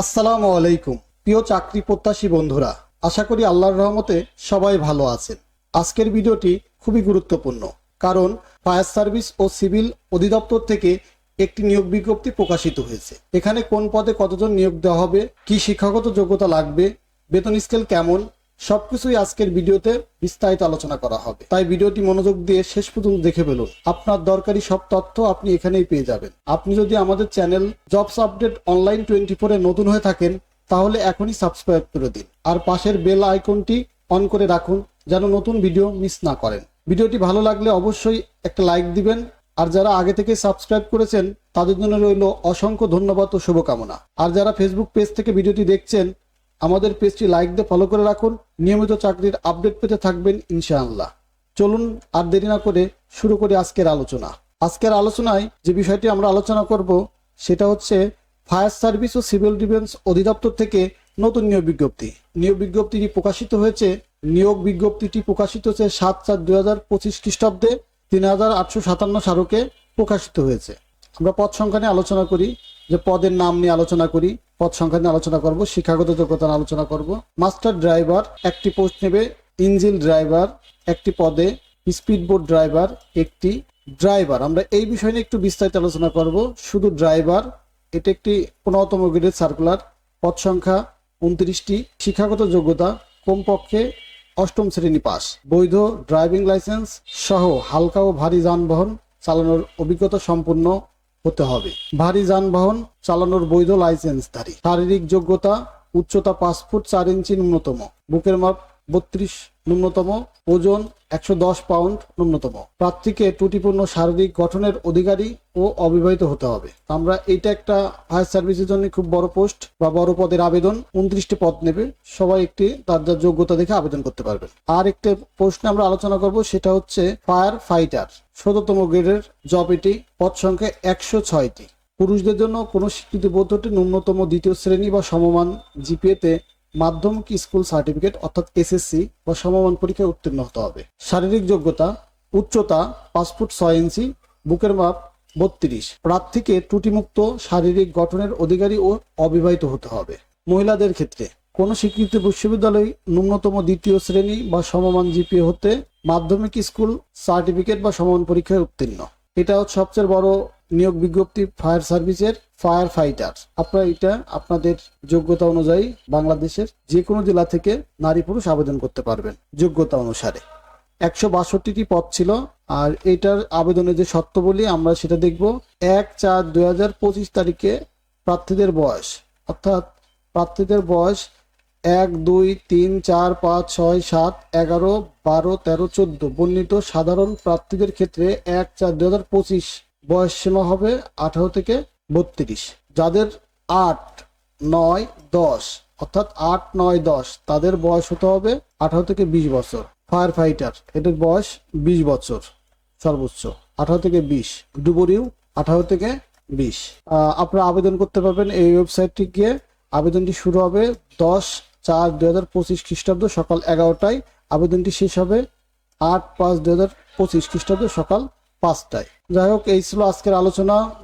আসসালামু আলাইকুম, প্রিয় চাকরি প্রত্যাশী বন্ধুরা। আশা করি আল্লাহর রহমতে সবাই ভালো আছেন। আজকের ভিডিওটি খুবই গুরুত্বপূর্ণ, কারণ ফায়ার সার্ভিস ও সিভিল অধিদপ্তর থেকে একটি নিয়োগ বিজ্ঞপ্তি প্রকাশিত হয়েছে। এখানে কোন পদে কতজন নিয়োগ দেওয়া হবে, কি শিক্ষাগত যোগ্যতা লাগবে, বেতন স্কেল কেমন সবকিছুই আজকের ভিডিওতে বিস্তারিত আলোচনা করা হবে। তাই ভিডিওটি মনোযোগ দিয়ে শেষ পর্যন্ত দেখে ফেলুন। আপনার দরকারি সব তথ্য আপনি এখানেই পেয়ে যাবেন। আপনি যদি আমাদের channel jobs update online twenty ফোরে নতুন হয়ে থাকেন, তাহলে এখনই সাবস্ক্রাইব করে দিন। আর পাশের বেল আইকনটি অন করে রাখুন, যেন নতুন ভিডিও মিস না করেন। ভিডিওটি ভালো লাগলে অবশ্যই একটা লাইক দিবেন, আর যারা আগে থেকে সাবস্ক্রাইব করেছেন, তাদের জন্য রইল অসংখ্য ধন্যবাদ ও শুভকামনা। আর যারা ফেসবুক পেজ থেকে ভিডিওটি দেখছেন আমাদের পেজটি লাইক দিয়ে ফলো করে রাখুন। নিয়মিত চাকরির আপডেট পেতে থাকবেন ইনশাআল্লাহ। চলুন আর দেরি না করে শুরু করি আজকের আলোচনা। আজকের আলোচনায় যে বিষয়টি আমরা আলোচনা করব, সেটা হচ্ছে ফায়ার সার্ভিস ও সিভিল ডিফেন্স অধিদপ্তর থেকে নতুন নিয়োগ বিজ্ঞপ্তি। নিয়োগ বিজ্ঞপ্তিটি প্রকাশিত হয়েছে, নিয়োগ বিজ্ঞপ্তিটি প্রকাশিত হয়েছে সাত চার দুই হাজার পঁচিশ খ্রিস্টাব্দে, তিন হাজার আটশো সাতান্ন স্মারকে প্রকাশিত হয়েছে। আমরা পদ সংখ্যা নিয়ে আলোচনা করি, যে পদের নাম নিয়ে আলোচনা করি পদ সংখ্যা নিয়ে আলোচনা করব, শিক্ষাগত যোগ্যতা আলোচনা করব। মাস্টার ড্রাইভার একটি পোস্ট নেবে, ইঞ্জিন ড্রাইভার একটি পদে, স্পিডবোট ড্রাইভার একটি ড্রাইভার। আমরা এই বিষয় নিয়ে একটু বিস্তারিত আলোচনা করব। শুধু ড্রাইভার, এটা একটি পনেরোতম গ্রেডের সার্কুলার, পদ সংখ্যা উনত্রিশটি, শিক্ষাগত যোগ্যতা কমপক্ষে অষ্টম শ্রেণি পাস। বৈধ ড্রাইভিং লাইসেন্স সহ হালকা ও ভারী যানবাহন চালানোর অভিজ্ঞতা সম্পন্ন হতে হবে। ভারী যানবাহন চালানোর বৈধ লাইসেন্সধারী শারীরিক যোগ্যতা, উচ্চতা পাঁচ ফুট চার ইঞ্চি ন্যূনতম। বুকের মাপ বত্রিশ ন্যূনতম, ওজন একশো দশ পাউন্ড ন্যূনতম। প্রার্থীকে ত্রুটিপূর্ণ শারীরিক গঠনের অধিকারী ও অবিবাহিত হতে হবে। আমরা, এইটা একটা ফায়ার সার্ভিসের জন্য খুব বড় পোস্ট বা বড় পদের আবেদন। উনত্রিশটি পদ নেবে। সবাই একটি তার যার যোগ্যতা দেখে আবেদন করতে পারবেন। আর একটা প্রশ্নে আমরা আলোচনা করব, সেটা হচ্ছে ফায়ার ফাইটার। শততম গ্রেডের জব এটি, পদ সংখ্যা একশো ছয়টি। পুরুষদের জন্য কোনো স্বীকৃতি পদ্ধতি ন্যূনতম দ্বিতীয় শ্রেণি বা সমমান জিপিএতে মাধ্যমিক স্কুল সার্টিফিকেট অর্থাৎ এসএসসি বা সমমান পরীক্ষায় উত্তীর্ণ হতে হবে। শারীরিক যোগ্যতা, উচ্চতা পাঁচ ফুট ছয় ইঞ্চি, বুকের মাপ বত্রিশ। প্রার্থীকে ত্রুটিমুক্ত শারীরিক গঠনের অধিকারী ও অবিবাহিত হতে হবে। মহিলাদের ক্ষেত্রে কোনো স্বীকৃত বিশ্ববিদ্যালয় ন্যূনতম দ্বিতীয় শ্রেণি বা সমমান জিপিএ হতে মাধ্যমিক স্কুল সার্টিফিকেট বা সমমান পরীক্ষায় উত্তীর্ণ। এটা সবচেয়ে বড় নিয়োগ বিজ্ঞপ্তি ফায়ার সার্ভিসের ফায়ার ফাইটার। আপনারা এটা আপনাদের যোগ্যতা অনুযায়ী বাংলাদেশের যে কোনো জেলা থেকে নারী পুরুষ আবেদন করতে পারবেন, যোগ্যতা অনুসারে। একশো বাষট্টিটি পদ ছিল, আর এটার আবেদনের যে শর্ত বলি আমরা সেটা দেখব এক চার দুই হাজার পঁচিশ তারিখে প্রার্থীদের বয়স। অর্থাৎ প্রার্থীদের বয়স এক, দুই, তিন, চার, পাঁচ, ছয়, সাত, এগারো, বারো, তেরো, চোদ্দ। বর্ণিত সাধারণ প্রার্থীদের ক্ষেত্রে এক চার দুই হাজার পঁচিশ বয়স সীমা হবে আঠারো থেকে বত্রিশ। যাদের আট, নয়, দশ, অর্থাৎ আট, নয়, দশ, তাদের বয়স হতে হবে আঠারো থেকে বিশ বছর। ফায়ার ফাইটার এদের বয়স বিশ বছর সর্বোচ্চ, আঠারো থেকে বিশ। ডুবরিউ আঠারো থেকে বিশ। আপনারা আবেদন করতে পারবেন এই ওয়েবসাইটটি গিয়ে। আবেদনটি শুরু হবে দশ চার দুই হাজার পঁচিশ খ্রিস্টাব্দ সকাল এগারোটায়। আবেদনটি শেষ হবে আট পাঁচ দুই হাজার পঁচিশ খ্রিস্টাব্দ সকাল পাঁচটায়। যাই হোক এই ছিল আজকের আলোচনা।